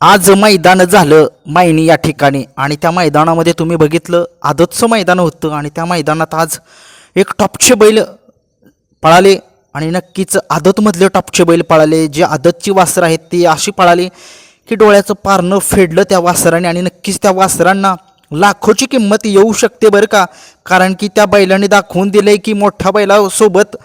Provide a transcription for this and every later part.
आज मैदान झालं मायनी या ठिकाणी आणि त्या मैदानामध्ये तुम्ही बघितलं आदतचं मैदान होतं आणि त्या मैदानात आज एक टॉपचे बैल पळाले आणि नक्कीच आदतमधले टॉपचे बैल पळाले. जे आदतची वासरं आहेत ती अशी पळाली की डोळ्याचं पारणं फेडलं त्या वासराने आणि नक्कीच त्या वासरांना लाखोची किंमत येऊ शकते बरं का? कारण की त्या बैलाने दाखवून दिलं की मोठ्या बैलासोबत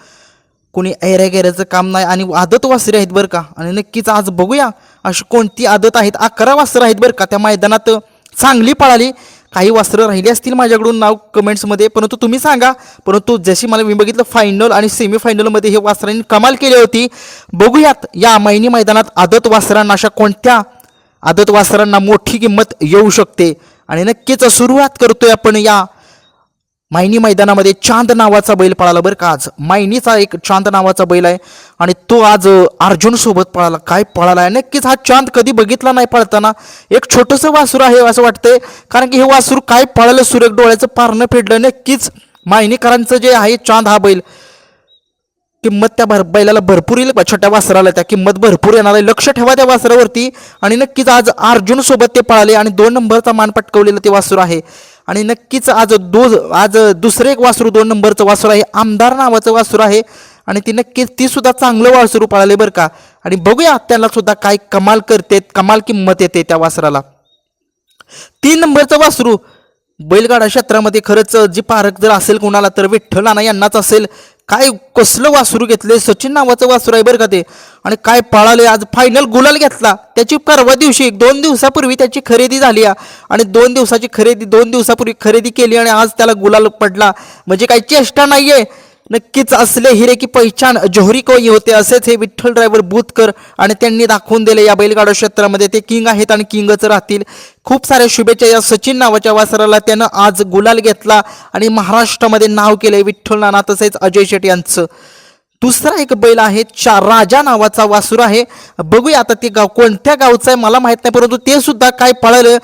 कोणी ऐऱ्या गेऱ्याचं काम नाही आणि आदत वासरे आहेत बरं का. आणि नक्कीच आज बघूया अशी कोणती आदत आहेत अकरा वासरं आहेत बरं का त्या मैदानात चांगली पळाली. काही वासरं राहिली असतील माझ्याकडून नाव कमेंट्समध्ये परंतु तुम्ही सांगा. परंतु जशी मला मी बघितलं फायनल आणि सेमीफायनलमध्ये हे वासरांनी कमाल केली होती. बघूयात या मैनी मैदानात आदत वासरांना अशा कोणत्या आदत वासरांना मोठी किंमत येऊ शकते. आणि नक्कीच सुरुवात करतोय आपण या मायनी मैदानामध्ये चांद नावाचा बैल पळाला बरं का आज. मायनीचा एक चांद नावाचा बैल आहे. आणि तो आज अर्जुन सोबत पळाला. काय पळाला आहे? नक्कीच हा चांद कधी बघितला नाही पळताना. एक छोटंसं वासूर आहे असं वाटतंय. कारण की हे वासूर काय पळालं? सुरेख डोळ्याचं पारणं फेडलं नक्कीच मायनीकरांचं जे आहे चांद हा बैल किंमत त्या भर बैलाला भरपूर येईल. छोट्या वासराला त्या किंमत भरपूर येणार आहे. लक्ष ठेवा त्या वासरावरती. आणि नक्कीच आज अर्जुन सोबत ते पळाले आणि दोन नंबरचा मान पटकवलेलं ते वासूर आहे. आणि नक्कीच आज दो आज दुसरं एक वासरू दोन नंबरचं वासरू आहे. आमदार नावाचं वासरू आहे. आणि ती नक्कीच ती सुद्धा चांगलं वासरू पळाले बरं का. आणि बघूया त्याला सुद्धा काय कमाल करते कमाल किंमत येते त्या वासराला. तीन नंबरचं वासरू बैलगाडा क्षेत्रामध्ये खरंच जी पारख जर असेल कोणाला तर विठ्ठल नाना यांनाच असेल. काय कसलं वासरू घेतले सचिन नावाचं वासरू आहे बरं का ते. आणि काय पळाले आज फायनल गुलाल घेतला. त्याची परवा दिवशी एक दोन दिवसापूर्वी त्याची खरेदी झाली आहे. आणि दोन दिवसाची खरेदी दोन दिवसापूर्वी खरेदी केली आणि आज त्याला गुलाल पडला. म्हणजे काही चेष्टा नाहीये. नक्कीच असले हिरे की पहिचान जोहरी कोई होते असेच हे विठ्ठल ड्रायव्हर बुतकर आणि त्यांनी दाखवून दिले या बैलगाडा क्षेत्रामध्ये. ते किंग आहेत आणि किंगच राहतील. खूप साऱ्या शुभेच्छा या सचिन नावाच्या वासराला. त्यानं आज गुलाल घेतला आणि महाराष्ट्रामध्ये नाव केले विठ्ठल नाना तसेच अजय शेट यांचं. दुसरा एक बैल आहे चा राजा नावाचा वासूर आहे. बघूया आता ते गाव कोणत्या गावचं आहे मला माहीत नाही परंतु ते सुद्धा काय पळालं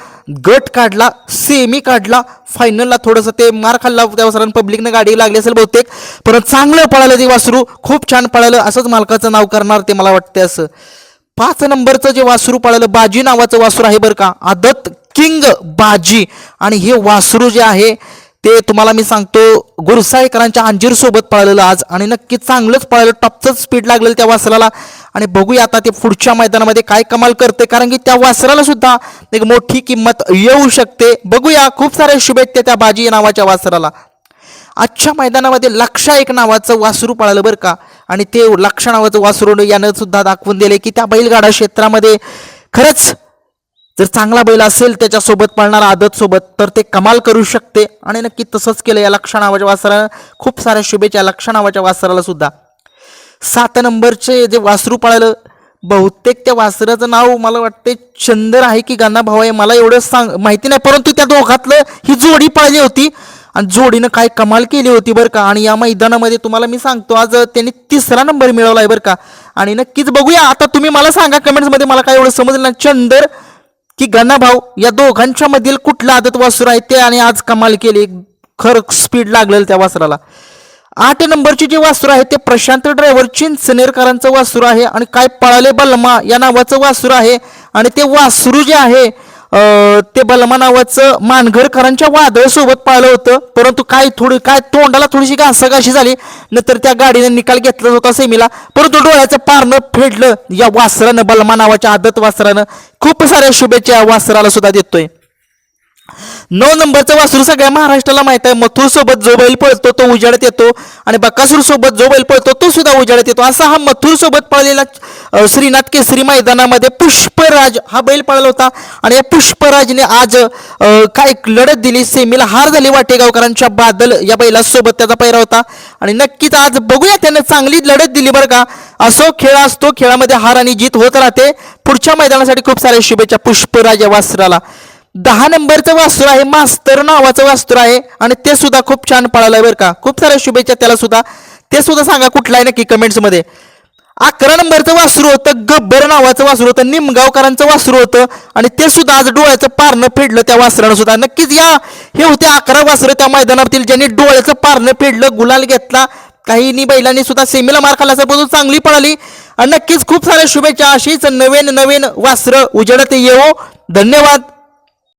गट काढला सेमी काढला फायनलला थोडंसं ते मार खाल्ला त्या वासरानं पब्लिकनं गाडी लागली असेल बहुतेक. परत चांगलं पळालं ते वासरू खूप छान पळालं असंच मालकाचं नाव करणार ते मला वाटतं असं. पाच नंबरचं जे वासरू पळालं बाजी नावाचं वासरू आहे बरं का आदत किंग बाजी. आणि हे वासरू जे आहे ते तुम्हाला मी सांगतो गुरसाळेकरांच्या अंजीर सोबत पळालेलं आज आणि नक्की चांगलंच पळालं टॉपचंच स्पीड लागलेलं त्या वासराला. आणि बघूया आता ते पुढच्या मैदानामध्ये काय कमाल करते कारण की त्या वासराला सुद्धा एक मोठी किंमत येऊ शकते. बघूया खूप साऱ्या शुभेच्छा त्या बाजी नावाच्या वासराला. आजच्या मैदानामध्ये लक्षा एक नावाचं वासरू पळालं बरं का. आणि ते लक्ष नावाचं वासरू यानं सुद्धा दाखवून दिले की त्या बैलगाडा क्षेत्रामध्ये खरंच जर चांगला बैल असेल त्याच्यासोबत पळणारा आदत सोबत तर ते कमाल करू शकते. आणि नक्की तसंच केलं या लक्ष नावाच्या वासराला खूप साऱ्या शुभेच्छा लक्ष नावाच्या वासराला सुद्धा. सात नंबरचे जे वासरू पाळलं बहुतेक त्या वासराचं नाव मला वाटते चंदर आहे की गाणा भाऊ आहे मला एवढं सांग माहिती नाही परंतु त्या दोघातलं ही जोडी पाळली होती. आणि जोडीनं काय कमाल केली होती बरं का. आणि या मैदानामध्ये तुम्हाला मी सांगतो आज त्यांनी तिसरा नंबर मिळवला आहे बरं का. आणि नक्कीच बघूया. आता तुम्ही मला सांगा कमेंट्समध्ये मला काय एवढं समजलं नाही. चंदर की भाऊ या दोघांच्या मधील कुठलं आदत वासूर आहे ते आणि आज कमाल केली. खर स्पीड लागलेलं त्या वासराला. आठ नंबरची जी वासुर आहे ते प्रशांत ड्रायव्हर चिंचनेरकरांचं वासुर आहे आणि काय पळाले बलमा या नावाचं वासुर आहे आणि ते वासरू जे आहे ते बलमा नावाचं मानघरकरांच्या वादळासोबत पाहिलं होतं. परंतु काय थोडी काय तोंडाला थोडीशी घासाघाशी झाली. नंतर त्या गाडीने निकाल घेतला होता सेमीला. परंतु डोळ्याचं पारणं फेडलं. या वासरानं बलमा नावाच्या आदत वासरानं खूप साऱ्या शुभेच्छा या वासराला सुद्धा देतोय. नऊ नंबरचं वासरू सगळ्या महाराष्ट्राला माहीत आहे. मथुर सोबत जो बैल पळतो तो उजाडत येतो. आणि बकासूर सोबत जो बैल पळतो तो सुद्धा उजाडत येतो. असा हा मथुर सोबत पळलेला श्रीनाथ केसरी मैदानामध्ये पुष्पराज हा बैल पळाला होता. आणि या पुष्पराजने आज काय लढत दिली. सेमीला हार झाली वाटेगावकरांच्या बादल या बैलासोबत त्याचा पैरा होता. आणि नक्कीच आज बघूया त्याने चांगली लढत दिली बरं का. असो खेळ असतो खेळामध्ये हार आणि जीत होत राहते. पुढच्या मैदानासाठी खूप साऱ्या शुभेच्छा पुष्पराज या वासराला. दहा नंबरचं वास्तूर आहे मास्तर नावाचं वास्त्र आहे आणि ते सुद्धा खूप छान पळालं बरं का. खूप साऱ्या शुभेच्छा त्याला सुद्धा. ते सुद्धा सांगा कुठलं आहे नक्की कमेंट्समध्ये अकरा नंबरचं वासरू होतं गब्बर नावाचं वासरू होतं निमगावकरांचं वासरू होतं आणि ते सुद्धा आज डोळ्याचं पारणं फेडलं त्या वासरानं सुद्धा. नक्कीच या हे होते अकरा वासरं त्या मैदानातील ज्यांनी डोळ्याचं पारणं फेडलं गुलाल घेतला. काहीनी बैलांनी सुद्धा सेमीला मार खाल्ला असं चांगली पळाली. आणि नक्कीच खूप साऱ्या शुभेच्छा अशीच नवीन नवीन वासरं उजेडत येवो. धन्यवाद.